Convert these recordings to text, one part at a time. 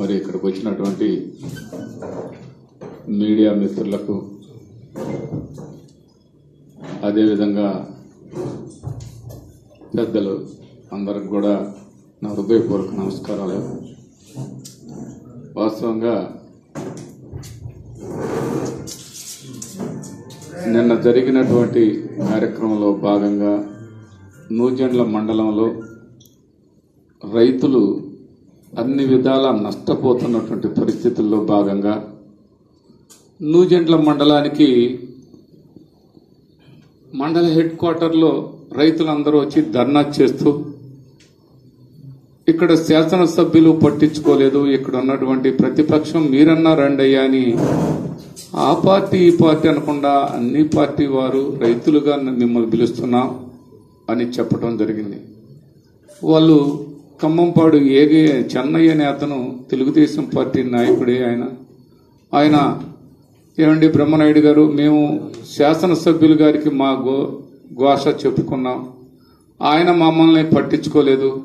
మరి ఇక్కడికి వచ్చినటువంటి మీడియా మిత్రులకు అదేవిధంగా పెద్దలు అందరికి కూడా నా హృదయపూర్వక నమస్కారాలు. వాస్తవంగా నిన్న జరిగినటువంటి కార్యక్రమంలో భాగంగా నూజెండ్ల మండలంలో రైతులు అన్ని విధాల నష్టపోతున్నటువంటి పరిస్థితుల్లో భాగంగా నూజెండ్ల మండలానికి మండల హెడ్ క్వార్టర్లో రైతులందరూ వచ్చి ధర్నా చేస్తూ ఇక్కడ శాసనసభ్యులు పట్టించుకోలేదు. ఇక్కడ ఉన్నటువంటి ప్రతిపక్షం మీరన్నా రండయ్యా అయ్యా అని ఆ పార్టీ ఈ పార్టీ అనకుండా అన్ని పార్టీ వారు రైతులుగా మిమ్మల్ని పిలుస్తున్నాం అని చెప్పడం జరిగింది. వాళ్ళు ఖమ్మంపాడు ఏగే చెన్నయ్య నేతను తెలుగుదేశం పార్టీ నాయకుడే ఆయన. ఆయన ఏమండి బ్రహ్మనాయుడు గారు మేము శాసనసభ్యులు గారికి మా గో ఘోష చెప్పుకున్నాం. ఆయన మమ్మల్ని పట్టించుకోలేదు.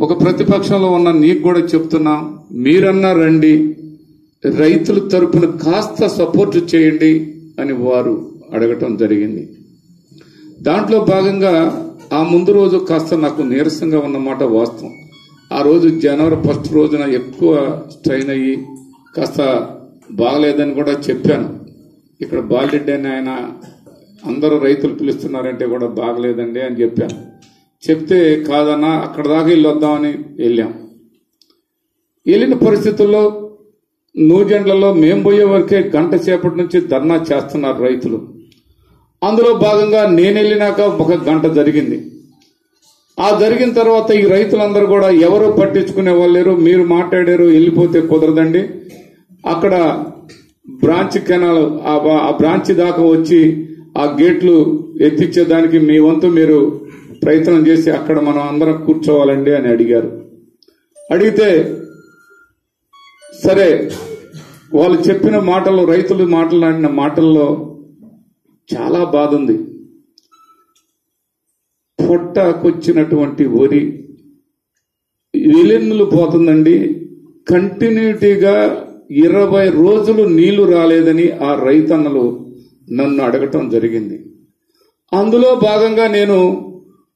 ఒక ప్రతిపక్షంలో ఉన్న నీకు కూడా చెప్తున్నాం. మీరన్నా రండి రైతుల తరపున కాస్త సపోర్ట్ చేయండి అని వారు అడగటం జరిగింది. దాంట్లో భాగంగా ఆ ముందు రోజు కాస్త నాకు నీరసంగా ఉన్నమాట వాస్తవం. ఆ రోజు జనవరి ఫస్ట్ రోజున ఎక్కువ స్ట్రైన్ అయ్యి కాస్త బాగలేదని కూడా చెప్పాను. ఇక్కడ బాలరెడ్డి అని ఆయన అందరూ రైతులు పిలుస్తున్నారంటే కూడా బాగలేదండి అని చెప్పాను. చెప్తే కాదన్నా అక్కడ దాకా వెళ్ళి వద్దామని వెళ్ళాం. వెళ్ళిన పరిస్థితుల్లో నూజెండ్లలో మేం పోయే వరకే గంట సేపటి నుంచి ధర్నా చేస్తున్నారు రైతులు. అందులో భాగంగా నేను వెళ్ళినాక ఒక గంట జరిగింది. ఆ జరిగిన తర్వాత ఈ రైతులందరూ కూడా ఎవరు పట్టించుకునే వాళ్ళు లేరు మీరు మాట్లాడారు వెళ్ళిపోతే కుదరదండి. అక్కడ బ్రాంచ్ కెనాల్ ఆ ఆ బ్రాంచ్ దాకా వచ్చి ఆ గేట్లు ఎత్తిచ్చేదానికి మీ వంతు మీరు ప్రయత్నం చేసి అక్కడ మనం అందరం కూర్చోవాలండి అని అడిగారు. అడిగితే సరే వాళ్ళు చెప్పిన మాటలు రైతులు మాట్లాడిన మాటల్లో చాలా బాధ ఉంది పొట్టకొచ్చినటువంటి వరి విలెన్నులు పోతుందండి. కంటిన్యూటీగా ఇరవై రోజులు నీళ్ళు రాలేదని ఆ రైతన్నలు నన్ను అడగటం జరిగింది. అందులో భాగంగా నేను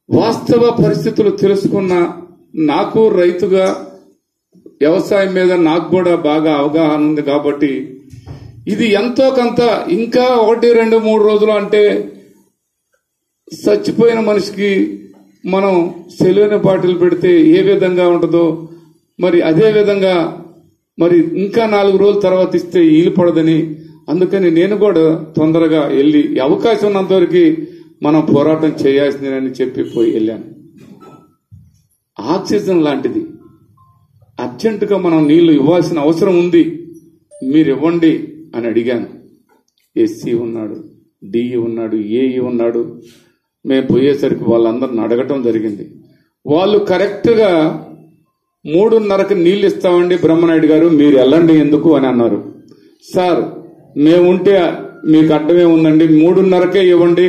వాస్తవ పరిస్థితులు తెలుసుకున్న నాకు రైతుగా వ్యవసాయం మీద నాకు కూడా బాగా అవగాహన ఉంది కాబట్టి ఇది ఎంతో కొంత ఇంకా ఒకటి రెండు మూడు రోజులు అంటే చచ్చిపోయిన మనిషికి మనం సెలవుని బాటిల్ పెడితే ఏ విధంగా ఉంటుందో మరి అదే విధంగా మరి ఇంకా నాలుగు రోజుల తర్వాత ఇస్తే ఈలు పడదని అందుకని నేను కూడా తొందరగా వెళ్ళి అవకాశం ఉన్నంతవరకు మనం పోరాటం చేయాల్సిందేనని చెప్పి పోయి వెళ్ళాను. ఆక్సిజన్ లాంటిది. అర్జెంటుగా మనం నీళ్ళు ఇవ్వాల్సిన అవసరం ఉంది. మీరు ఇవ్వండి. అని అడిగాను. ఎస్సీ ఉన్నాడు డిఈ ఉన్నాడు ఏఈ ఉన్నాడు. మేము పోయేసరికి వాళ్ళందరిని అడగటం జరిగింది. వాళ్ళు కరెక్ట్గా మూడున్నరకు నీళ్ళు ఇస్తామండి బ్రహ్మనాయుడు గారు మీరు వెళ్ళండి ఎందుకు అని అన్నారు. సార్ మేము ఉంటే మీకు అడ్డమే ఉందండి మూడున్నరకే ఇవ్వండి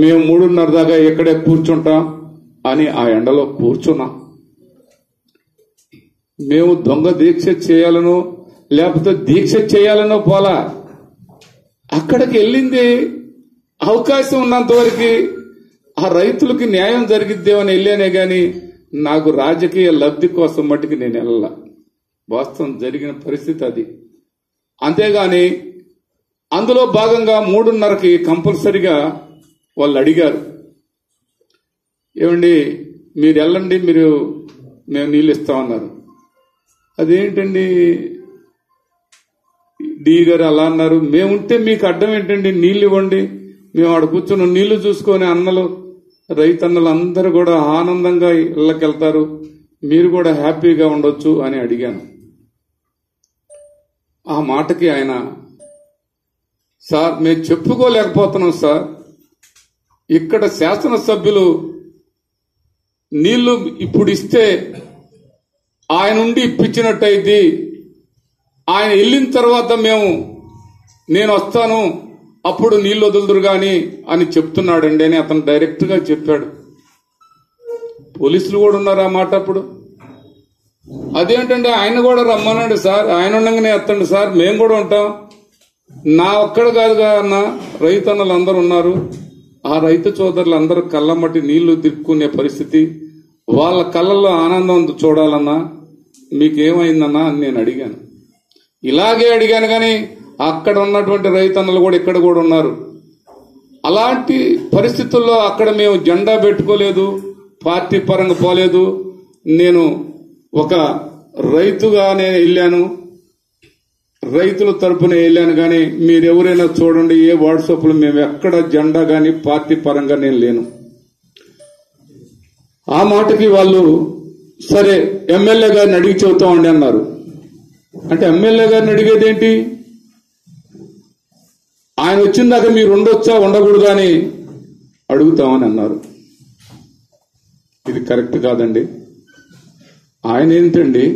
మేము మూడున్నర దాకా ఇక్కడే కూర్చుంటాం అని ఆ ఎండలో కూర్చున్నాం. మేము దొంగ దీక్ష చేయాలను లేకపోతే దీక్ష చేయాలనో పోలా. అక్కడికి వెళ్ళింది. అవకాశం ఉన్నంత వరకు ఆ రైతులకి న్యాయం జరిగిద్దేమని వెళ్ళానే గాని నాకు రాజకీయ లబ్ధి కోసం మట్టుకు నేను వెళ్ళాల. వాస్తవం జరిగిన పరిస్థితి అది. అంతేగాని అందులో భాగంగా మూడున్నరకి కంపల్సరిగా వాళ్ళు అడిగారు. ఏమండి మీరు వెళ్ళండి మీరు మేము నీళ్ళు ఇస్తామన్నారు. అదేంటండి? డి గారు అలా అన్నారు. మేముంటే మీకు అడ్డం ఏంటండి? నీళ్ళు ఇవ్వండి. మేము ఆడ కూర్చుని నీళ్ళు చూసుకొని అన్నలు రైతన్నలు అందరూ కూడా ఆనందంగా ఇళ్ళకెళ్తారు. మీరు కూడా హ్యాపీగా ఉండొచ్చు అని అడిగాను. ఆ మాటకి ఆయన సార్ మేము చెప్పుకోలేకపోతున్నాం సార్. ఇక్కడ శాసనసభ్యులు నీళ్ళు ఇప్పుడు ఇస్తే ఆయనుండి ఇప్పించినట్టయితే ఆయన వెళ్ళిన తర్వాత మేము నేను వస్తాను అప్పుడు నీళ్ళు వదులుదురు గాని అని చెప్తున్నాడండి అని అతను డైరెక్ట్గా చెప్పాడు. పోలీసులు కూడా ఉన్నారు ఆ మాట అప్పుడు. అదేంటంటే ఆయన కూడా రమ్మనండి సార్ ఆయన ఉండగానే ఎత్తండి సార్ మేము కూడా ఉంటాం. నా ఒక్కడ కాదుగా అన్న రైతన్నలు అందరూ ఉన్నారు. ఆ రైతు సోదరులు అందరూ కళ్ళమట్టి నీళ్ళు తిప్పుకునే పరిస్థితి. వాళ్ళ కళ్ళల్లో ఆనందం చూడాలన్నా. మీకేమైందన్నా అని నేను అడిగాను. ఇలాగే అడిగాను కానీ అక్కడ ఉన్నటువంటి రైతన్నలు కూడా ఇక్కడ కూడా ఉన్నారు. అలాంటి పరిస్థితుల్లో అక్కడ మేము జెండా పెట్టుకోలేదు పార్టీ పరంగా పోలేదు. నేను ఒక రైతుగా నేను వెళ్ళాను. రైతుల తరపున వెళ్ళాను కానీ మీరు ఎవరైనా చూడండి ఏ వాట్సాప్లో మేము ఎక్కడ జెండా కానీ పార్టీ పరంగా నేను లేను. ఆ మాటకి వాళ్ళు సరే ఎమ్మెల్యే గారిని అడిగి చెబుతామండి అన్నారు. అంటే ఎమ్మెల్యే గారిని అడిగేది ఏంటి? ఆయన వచ్చిన దాకా మీరు ఉండొచ్చా ఉండకూడదు అని అడుగుతామని అన్నారు. ఇది కరెక్ట్ కాదండి. ఆయన ఏంటండి?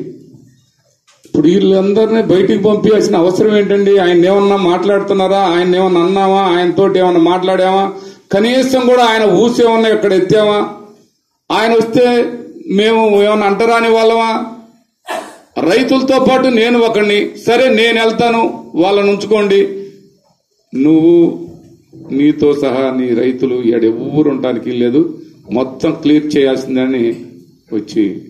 ఇప్పుడు వీళ్ళందరినీ బయటికి పంపించాల్సిన అవసరం ఏంటండి? ఆయన ఏమన్నా మాట్లాడుతున్నారా? ఆయన ఏమన్నా అన్నామా? ఆయనతో ఏమన్నా మాట్లాడామా? కనీసం కూడా ఆయన ఊసేమన్నా ఇక్కడ ఎత్తామా? ఆయన వస్తే మేము ఏమన్నా అంటరాని వాళ్ళమా? రైతులతో పాటు నేను ఒకడిని సరే నేను వెళ్తాను. వాళ్ళని ఉంచుకోండి. నువ్వు నీతో సహా నీ రైతులు ఎడెవ్వరు ఉండడానికి లేదు. మొత్తం క్లియర్ చేయాల్సిందని వచ్చి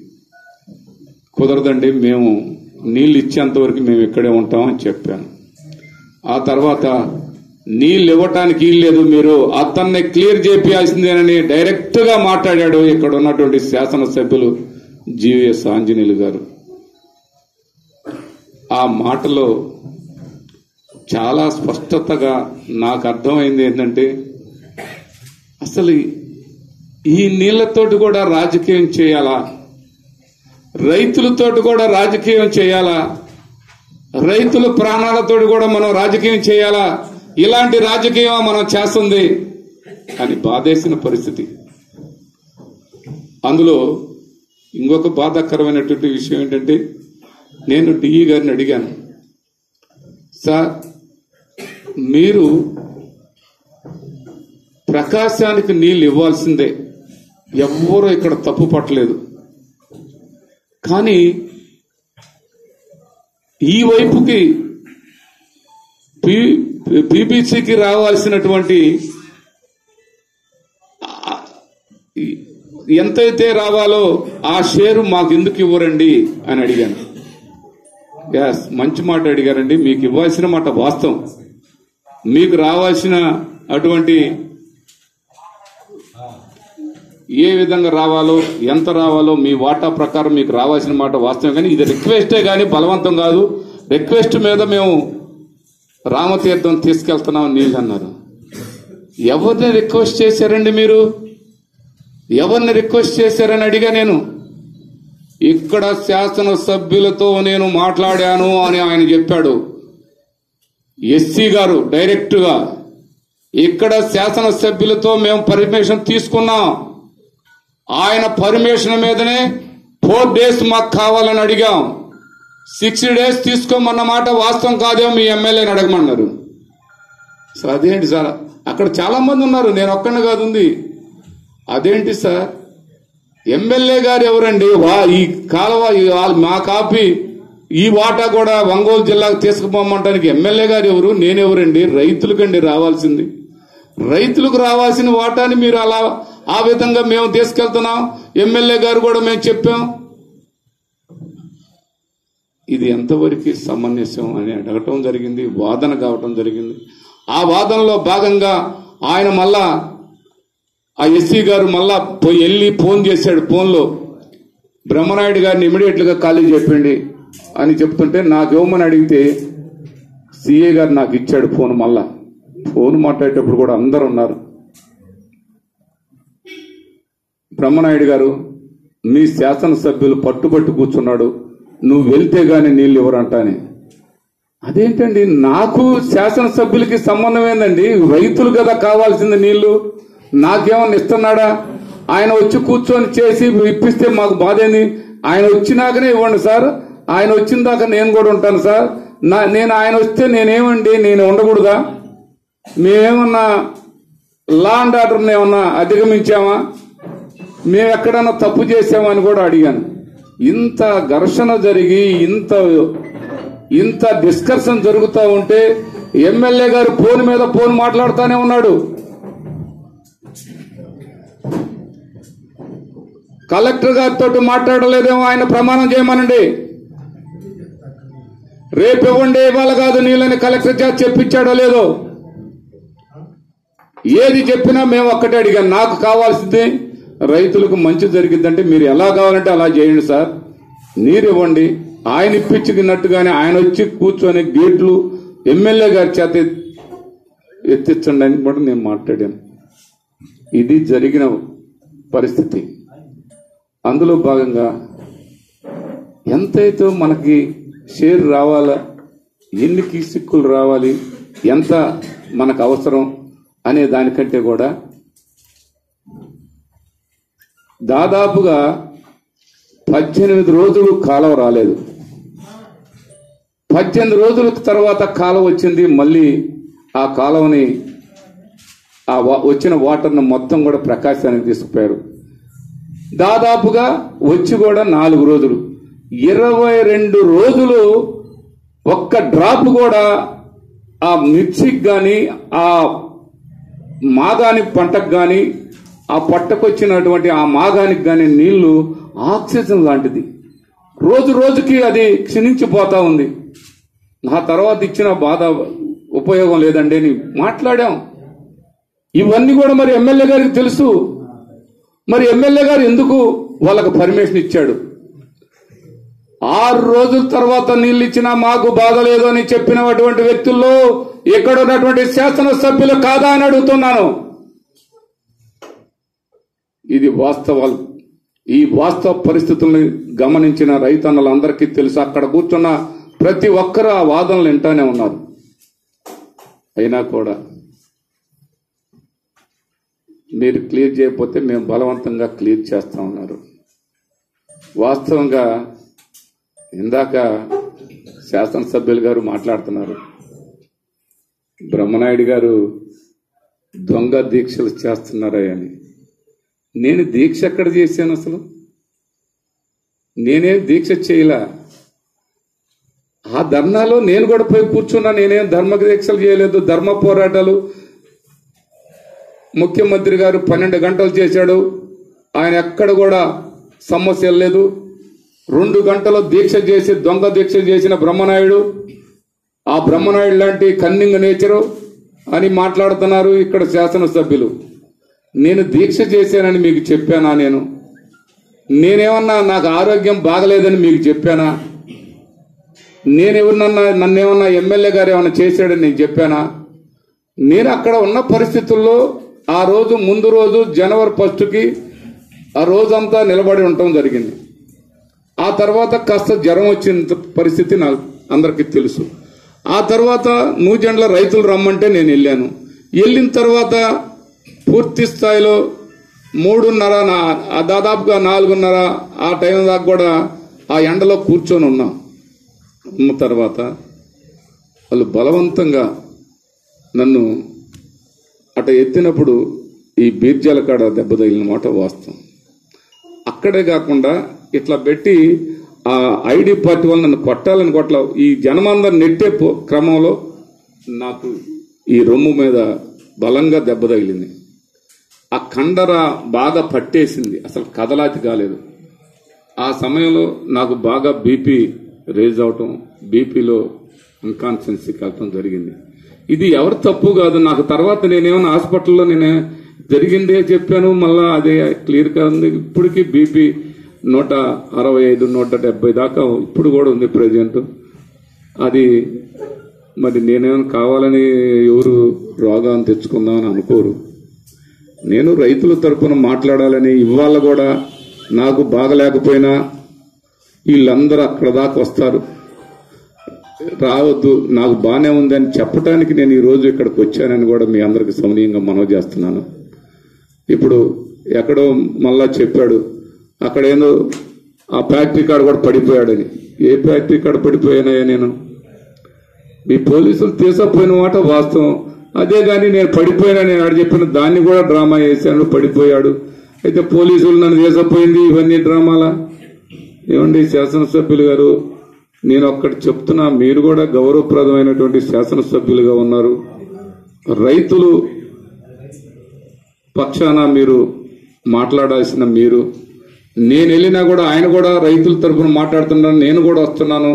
కుదరదండి. మేము నీళ్ళు ఇచ్చేంత వరకు మేము ఇక్కడే ఉంటామని చెప్పాను. ఆ తర్వాత నీళ్ళు ఇవ్వటానికి లేదు. మీరు అతన్ని క్లియర్ చేపియాల్సిందేనని డైరెక్ట్గా మాట్లాడాడు ఇక్కడ ఉన్నటువంటి శాసనసభ్యులు జీవీఎస్ ఆంజనేయులు గారు. ఆ మాటలో చాలా స్పష్టతగా నాకు అర్థమైంది ఏంటంటే అసలు ఈ నీళ్ళతోటి కూడా రాజకీయం చేయాలా? రైతులతోటి కూడా రాజకీయం చేయాలా? రైతుల ప్రాణాలతోటి కూడా మనం రాజకీయం చేయాలా? ఇలాంటి రాజకీయం మనం చేస్తుంది? అని బాధేసిన పరిస్థితి. అందులో ఇంకొక బాధాకరమైనటువంటి విషయం ఏంటంటే నేను డిఈ గారిని అడిగాను. సార్ మీరు ప్రకాశానికి నీళ్ళు ఇవ్వాల్సిందే. ఎవ్వరూ ఇక్కడ తప్పు పట్టలేదు. కానీ ఈ వైపుకి పీబీసీకి రావాల్సినటువంటి ఎంతైతే రావాలో ఆ షేరు మాకు ఎందుకు ఇవ్వరండి అని అడిగాను. ఎస్ మంచి మాట అడిగారండి. మీకు ఇవ్వాల్సిన మాట వాస్తవం. మీకు రావాల్సిన అటువంటి ఏ విధంగా రావాలో ఎంత రావాలో మీ వాటా ప్రకారం మీకు రావాల్సిన మాట వాస్తవం. కానీ ఇది రిక్వెస్టే కానీ బలవంతం కాదు. రిక్వెస్ట్ మీద మేము రామతీర్థం తీసుకెళ్తున్నాం నీళ్ళు అన్నారు. ఎవరిని రిక్వెస్ట్ చేశారండి మీరు? ఎవరిని రిక్వెస్ట్ చేశారని అడిగా నేను? ఇక్కడ శాసనసభ్యులతో నేను మాట్లాడాను అని ఆయన చెప్పాడు. ఎస్సీ గారు డైరెక్ట్గా ఇక్కడ శాసనసభ్యులతో మేము పర్మిషన్ తీసుకున్నాం. ఆయన పర్మిషన్ మీదనే ఫోర్ డేస్ మాకు కావాలని అడిగాం. సిక్స్ డేస్ తీసుకోమన్న మాట వాస్తవం కాదేమో మీ ఎమ్మెల్యేని అడగమన్నారు. సార్ అదేంటి సార్? అక్కడ చాలా మంది ఉన్నారు. నేను ఒక్కడిని కాదు ఉంది. అదేంటి సార్? ఎమ్మెల్యే గారు ఎవరండి? వా ఈ కాలువ ఈ మా కాపీ ఈ వాటా కూడా ఒంగోలు జిల్లాకు తీసుకుపోమంటానికి ఎమ్మెల్యే గారు ఎవరు? నేనెవరండి? రైతులకండి రావాల్సింది. రైతులకు రావాల్సిన వాటాని మీరు అలా ఆ విధంగా మేము తీసుకెళ్తున్నాం. ఎమ్మెల్యే గారు కూడా మేము చెప్పాం. ఇది ఎంతవరకు సమంజసం అని అడగటం జరిగింది వాదన కావటం జరిగింది. ఆ వాదనలో భాగంగా ఆయన మళ్ళా ఆ ఎస్సీ గారు మళ్ళా పోయి వెళ్ళి ఫోన్ చేశాడు ఫోన్లో. బ్రహ్మనాయుడు గారిని ఇమీడియట్గా ఖాళీ చెప్పండి అని చెప్తుంటే నాకు ఇవ్వమని అడిగితే సీఏ గారు నాకు ఇచ్చాడు ఫోన్ మళ్ళా. ఫోన్ మాట్లాడేటప్పుడు కూడా అందరు ఉన్నారు. బ్రహ్మనాయుడు గారు మీ శాసనసభ్యులు పట్టుబట్టు కూర్చున్నాడు. నువ్వు వెళ్తే గాని నీళ్ళు ఇవ్వరంటాని అదేంటండి? నాకు శాసనసభ్యులకి సంబంధం ఏందండి? రైతులు కదా కావాల్సింది నీళ్ళు నాకేమన్నా ఇస్తున్నాడా? ఆయన వచ్చి కూర్చొని చేసి ఇప్పిస్తే మాకు బాధేంది? ఆయన వచ్చినాకనే ఇవ్వండి సార్. ఆయన వచ్చిన దాకా నేను కూడా ఉంటాను సార్. నా నేను ఆయన వస్తే నేనేమండి? నేను ఉండకూడదా? మేమేమన్నా లా అండ్ ఆర్డర్ని ఏమన్నా అధిగమించామా? మేము ఎక్కడన్నా తప్పు చేసామా అని కూడా అడిగాను. ఇంత ఘర్షణ జరిగి ఇంత ఇంత డిస్కషన్ జరుగుతూ ఉంటే ఎమ్మెల్యే గారు ఫోన్ మీద ఫోన్ మాట్లాడుతూనే ఉన్నాడు. కలెక్టర్ గారితో మాట్లాడలేదేమో ఆయన ప్రమాణం చేయమనండి. రేపు ఇవ్వండి ఇవాళ కాదు నీళ్ళని కలెక్టర్ చేత చెప్పించాడో లేదో. ఏది చెప్పినా మేము ఒక్కటే అడిగాం నాకు కావాల్సింది రైతులకు మంచి జరిగిద్దంటే మీరు ఎలా కావాలంటే అలా చేయండి సార్. నీరు ఇవ్వండి ఆయన ఇప్పించుకున్నట్టుగానే ఆయన వచ్చి కూర్చొని గేట్లు ఎమ్మెల్యే గారి చేత ఎత్తించండి అని కూడా నేను మాట్లాడాను. ఇది జరిగిన పరిస్థితి. అందులో భాగంగా ఎంతైతే మనకి షేర్ రావాలా ఎన్ని కీసిక్కులు రావాలి ఎంత మనకు అవసరం అనే దానికంటే కూడా దాదాపుగా పద్దెనిమిది రోజులు కాలం రాలేదు. పద్దెనిమిది రోజుల తర్వాత కాలం వచ్చింది మళ్ళీ ఆ కాలంని ఆ వా- వచ్చిన వాటర్ను మొత్తం కూడా ప్రకాశానికి తీసుకుపోయారు. దాదాపుగా వచ్చి కూడా నాలుగు రోజులు. ఇరవై రెండు రోజులు ఒక్క డ్రాప్ కూడా ఆ మిర్చికి కానీ ఆ మాగాని పంటకు కానీ ఆ పట్టకొచ్చినటువంటి ఆ మాగానికి కానీ నీళ్ళు ఆక్సిజన్ లాంటిది. రోజు రోజుకి అది క్షీణించిపోతా ఉంది. నా తర్వాత ఇచ్చిన బాధ ఉపయోగం లేదండి అని మాట్లాడాం. ఇవన్నీ కూడా మరి ఎమ్మెల్యే గారికి తెలుసు. మరి ఎమ్మెల్యే గారు ఎందుకు వాళ్ళకు పర్మిషన్ ఇచ్చాడు? ఆరు రోజుల తర్వాత నీళ్ళు ఇచ్చినా మాకు బాధ లేదు అని చెప్పినటువంటి వ్యక్తుల్లో ఇక్కడ ఉన్నటువంటి శాసనసభ్యులు కాదా అని అడుగుతున్నాను. ఇది వాస్తవాలు. ఈ వాస్తవ పరిస్థితుల్ని గమనించిన రైతన్నలందరికీ తెలుసు. అక్కడ కూర్చున్న ప్రతి ఒక్కరు ఆ వాదనలు వింటానే ఉన్నారు. అయినా కూడా మీరు క్లియర్ చేయకపోతే మేము బలవంతంగా క్లియర్ చేస్తా ఉన్నారు. వాస్తవంగా ఇందాక శాసనసభ్యులు గారు మాట్లాడుతున్నారు. బ్రహ్మనాయుడు గారు దొంగ దీక్షలు చేస్తున్నారా అని. నేను దీక్ష ఎక్కడ చేశాను అసలు? నేనేం దీక్ష చేయలా? ఆ ధర్నాలో నేను కూడా పోయి కూర్చున్నా నేనేం ధర్మ దీక్షలు చేయలేదు ధర్మ పోరాటాలు ముఖ్యమంత్రి గారు పన్నెండు గంటలు చేశాడు. ఆయన ఎక్కడ కూడా సమస్య లేదు. రెండు గంటలు దీక్ష చేసి దొంగ దీక్ష చేసిన బ్రహ్మనాయుడు. ఆ బ్రహ్మనాయుడు లాంటి కన్నింగ్ నేచరు అని మాట్లాడుతున్నారు ఇక్కడ శాసనసభ్యులు. నేను దీక్ష చేశానని మీకు చెప్పానా నేను? నేనేమన్నా నాకు ఆరోగ్యం బాగలేదని మీకు చెప్పానా? నేనేమన్నా నన్నేమన్నా ఎమ్మెల్యే గారు ఏమన్నా చేశాడని నేను చెప్పానా? నేను అక్కడ ఉన్న పరిస్థితుల్లో ఆ రోజు ముందు రోజు జనవరి ఫస్ట్కి ఆ రోజంతా నిలబడి ఉండటం జరిగింది. ఆ తర్వాత కాస్త జ్వరం వచ్చిన పరిస్థితి నాకు అందరికీ తెలుసు. ఆ తర్వాత నూజెండ్ల రైతులు రమ్మంటే నేను వెళ్ళాను. వెళ్ళిన తర్వాత పూర్తి స్థాయిలో మూడున్నర నా- దాదాపుగా నాలుగున్నర ఆ టైం దాకా కూడా ఆ ఎండలో కూర్చొని ఉన్నాం. ఉన్న తర్వాత వాళ్ళు బలవంతంగా నన్ను అట ఎత్తినప్పుడు ఈ బీర్జాల కాడ దెబ్బ తగిలిన మాట వాస్తవం. అక్కడే కాకుండా ఇట్లా పెట్టి ఆ ఐడి పార్టీ వల్ల నన్ను కొట్టాలని కొట్ల ఈ జనమందరు నెట్టే పో- క్రమంలో నాకు ఈ రొమ్ము మీద బలంగా దెబ్బ తగిలింది. ఆ కండర బాగా పట్టేసింది. అసలు కదలాతి కాలేదు. ఆ సమయంలో నాకు బాగా బీపీ రేజ్ అవటం బీపీలో అన్కాన్షియన్సీకి వెళ్ళటం జరిగింది. ఇది ఎవరు తప్పు కాదు. నాకు తర్వాత నేనేమన్నా హాస్పిటల్లో నేనే జరిగిందే చెప్పాను. మళ్ళా అదే క్లియర్గా ఉంది. ఇప్పటికీ బీపీ నూట అరవై ఐదు నూట డెబ్బై దాకా ఇప్పుడు కూడా ఉంది ప్రజెంట్. అది మరి నేనేమైనా కావాలని ఎవరు రోగాన్ని తెచ్చుకుందామని అనుకోరు. నేను రైతుల తరపున మాట్లాడాలని ఇవాళ కూడా నాకు బాగలేకపోయినా వీళ్ళందరూ అక్కడ దాకా వస్తారు. రావద్దు నాకు బాగానే ఉందని చెప్పడానికి నేను ఈ రోజు ఇక్కడికి వచ్చానని కూడా మీ అందరికి సమనీయంగా మనవి చేస్తున్నాను. ఇప్పుడు ఎక్కడో మళ్ళా చెప్పాడు అక్కడ ఏందో ఆ ఫ్యాక్టరీ కాడ కూడా పడిపోయాడని. ఏ ఫ్యాక్టరీ కాడ పడిపోయానయ్యా నేను? మీ పోలీసులు తీసపోయిన మాట వాస్తవం. అదే కానీ నేను పడిపోయినా? నేను ఆడ చెప్పిన దాన్ని కూడా డ్రామా చేశాను పడిపోయాడు. అయితే పోలీసులు నన్ను తీసపోయింది ఇవన్నీ డ్రామాలా? ఏమండి శాసనసభ్యులు గారు? నేను ఒక్కటి చెప్తున్నా మీరు కూడా గౌరవప్రదమైనటువంటి శాసనసభ్యులుగా ఉన్నారు. రైతులు పక్షాన మీరు మాట్లాడాల్సిన మీరు నేను వెళ్ళినా కూడా ఆయన కూడా రైతుల తరఫున మాట్లాడుతున్నాను నేను కూడా వస్తున్నాను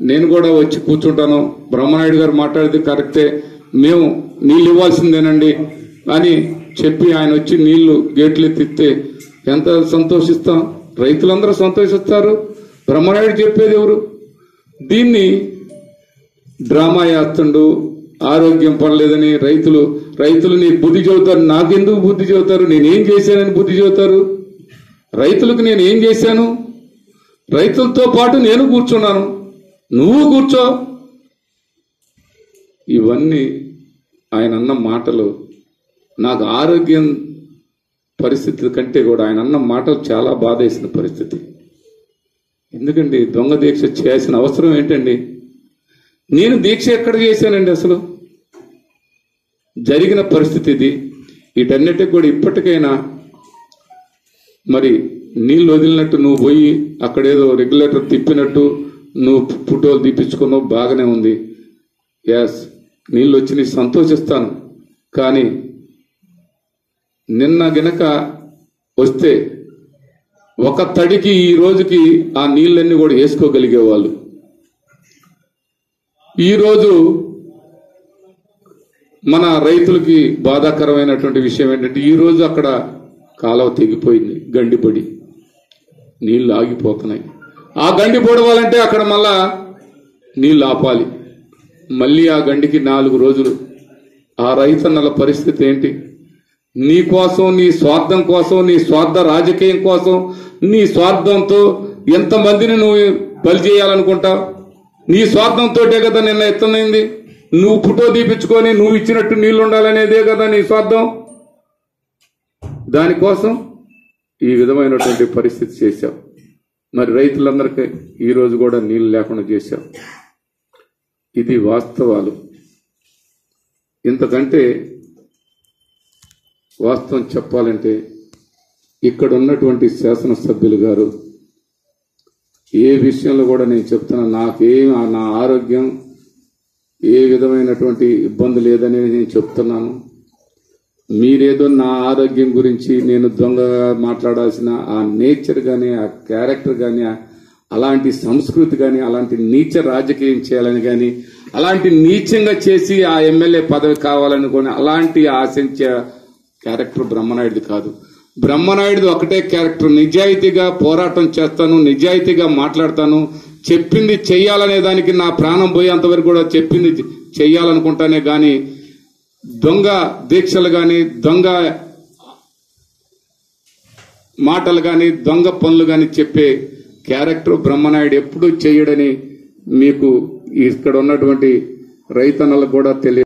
నేను కూడా వచ్చి కూర్చుంటాను. బ్రహ్మనాయుడు గారు మాట్లాడితే కరెక్టే మేము నీళ్ళు ఇవ్వాల్సిందేనండి అని చెప్పి ఆయన వచ్చి నీళ్ళు గేట్లు ఎత్తిస్తే ఎంత సంతోషిస్తాం? రైతులందరూ సంతోషిస్తారు. బ్రహ్మనాయుడు చెప్పేది ఎవరు? దీన్ని డ్రామా చేస్తుండు ఆరోగ్యం పడలేదని రైతులు రైతులు నీ బుద్ధి చెబుతారు నాకెందుకు బుద్ధి చెబుతారు నేనేం చేశానని బుద్ధి చెబుతారు రైతులకు నేను ఏం చేశాను? రైతులతో పాటు నేను కూర్చున్నాను. నువ్వు కూర్చో. ఇవన్నీ ఆయన అన్న మాటలు. నాకు ఆరోగ్యం పరిస్థితి కంటే కూడా ఆయన అన్న మాటలు చాలా బాధేసిన పరిస్థితి. ఎందుకండి? దొంగ దీక్ష చేయాల్సిన అవసరం ఏంటండి? నేను దీక్ష ఎక్కడ చేశానండి అసలు? జరిగిన పరిస్థితి ఇది. వీటన్నిటికి కూడా ఇప్పటికైనా మరి నీళ్ళు వదిలినట్టు నువ్వు పోయి అక్కడేదో రెగ్యులేటర్ తిప్పినట్టు నువ్వు ఫోటోలు తీపించుకున్నావు బాగానే ఉంది. యాస్ నీళ్ళు వచ్చి నీ సంతోషిస్తాను. కానీ నిన్న గనక వస్తే ఒక తడికి ఈ రోజుకి ఆ నీళ్ళన్నీ కూడా వేసుకోగలిగే వాళ్ళు ఈరోజు మన రైతులకి బాధాకరమైనటువంటి విషయం ఏంటంటే ఈ రోజు అక్కడ కాలువ తెగిపోయింది గండిపడి. నీళ్ళు ఆగిపోతున్నాయి. ఆ గండి పొడవాలంటే అక్కడ మళ్ళా నీళ్ళు ఆపాలి. మళ్ళీ ఆ గండికి నాలుగు రోజులు. ఆ రైతన్నల పరిస్థితి ఏంటి? నీ కోసం నీ స్వార్థం కోసం నీ స్వార్థ రాజకీయం కోసం నీ స్వార్థంతో ఎంతమందిని నువ్వు బలి చేయాలనుకుంటావు నీ స్వార్థంతోటే కదా నిన్న ఎత్తనైంది. నువ్వు ఫోటో తీపించుకొని నువ్వు ఇచ్చినట్టు నీళ్ళు ఉండాలనేదే కదా నీ స్వార్థం? దానికోసం ఈ విధమైనటువంటి పరిస్థితి చేశావు. మరి రైతులందరికీ ఈరోజు కూడా నీళ్ళు లేకుండా చేశావు. ఇది వాస్తవాలు. ఇంతకంటే వాస్తవం చెప్పాలంటే ఇక్కడ ఉన్నటువంటి శాసనసభ్యులు గారు ఏ విషయంలో కూడా నేను చెప్తున్నా నాకేం నా ఆరోగ్యం ఏ విధమైనటువంటి ఇబ్బంది లేదని నేను చెప్తున్నాను. మీరేదో నా ఆరోగ్యం గురించి నేను దొంగగా మాట్లాడాల్సిన ఆ నేచర్ కానీ ఆ క్యారెక్టర్ కానీ అలాంటి సంస్కృతి కానీ అలాంటి నీచ రాజకీయం చేయాలని కానీ అలాంటి నీచంగా చేసి ఆ ఎమ్మెల్యే పదవి కావాలనుకొని అలాంటి ఆశించే క్యారెక్టర్ బ్రహ్మనాయుడిది కాదు. బ్రహ్మనాయుడిది ఒకటే క్యారెక్టర్. నిజాయితీగా పోరాటం చేస్తాను నిజాయితీగా మాట్లాడతాను చెప్పింది చెయ్యాలనే దానికి నా ప్రాణం పోయేంత వరకు కూడా చెప్పింది చెయ్యాలనుకుంటానే గాని దొంగ దీక్షలు గాని దొంగ మాటలు గాని దొంగ పనులు గాని చెప్పే క్యారెక్టర్ బ్రహ్మనాయుడు ఎప్పుడూ చేయడని మీకు ఇక్కడ ఉన్నటువంటి రైతన్నలకు కూడా తెలియ